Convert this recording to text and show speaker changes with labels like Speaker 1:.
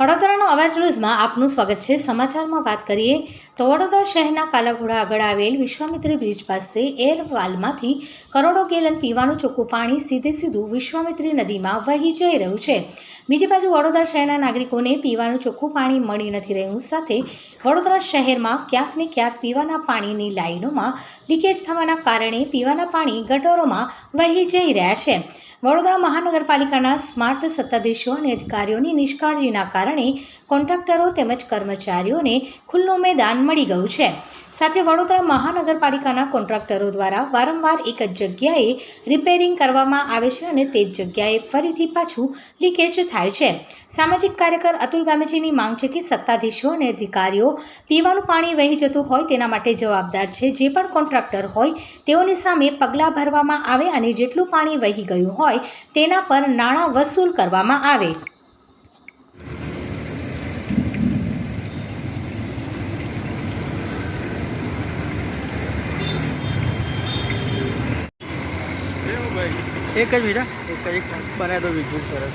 Speaker 1: વડોદરાનો અવાજ ન્યૂઝમાં આપનું સ્વાગત છે. સમાચારમાં વાત કરીએ તો વડોદરા શહેરના કાલાઘોડા આગળ આવેલ વિશ્વામિત્રી બ્રિજ પાસે એરવાલમાંથી કરોડો ગેલન પીવાનું ચોખ્ખું પાણી સીધે સીધું વિશ્વામિત્રી નદીમાં વહી જઈ રહ્યું છે. બીજી બાજુ વડોદરા શહેરના નાગરિકોને પીવાનું ચોખ્ખું પાણી મળી નથી રહ્યું. સાથે વડોદરા શહેરમાં ક્યાંક ને ક્યાંક પીવાના પાણીની લાઈનોમાં લીકેજ થવાના કારણે પીવાના પાણી ગટરોમાં વહી જઈ રહ્યા છે. વડોદરા મહાનગરપાલિકાના સ્માર્ટ સત્તાધીશો અને અધિકારીઓની નિષ્કાળજીના કારણે કોન્ટ્રાક્ટરો તેમજ કર્મચારીઓને ખુલ્લું મેદાન મળી ગયું છે. સાથે વડોદરા મહાનગરપાલિકાના કોન્ટ્રાક્ટરો દ્વારા વારંવાર એક જ જગ્યાએ રિપેરિંગ કરવામાં આવે છે અને તે જ જગ્યાએ ફરીથી પાછું લીકેજ થાય છે. સામાજિક કાર્યકર અતુલ ગામેજીની માંગ છે કે સત્તાધીશો અને અધિકારીઓ પીવાનું પાણી વહી જતું હોય તેના માટે જવાબદાર છે. જે પણ કોન્ટ્રાક્ટર હોય તેઓની સામે પગલાં ભરવામાં આવે અને જેટલું પાણી વહી ગયું હોય તેના પર નાણાં વસૂલ કરવામાં આવે.
Speaker 2: એક જ મિનિટ એક જ બનાવી દો બીજું સરસ.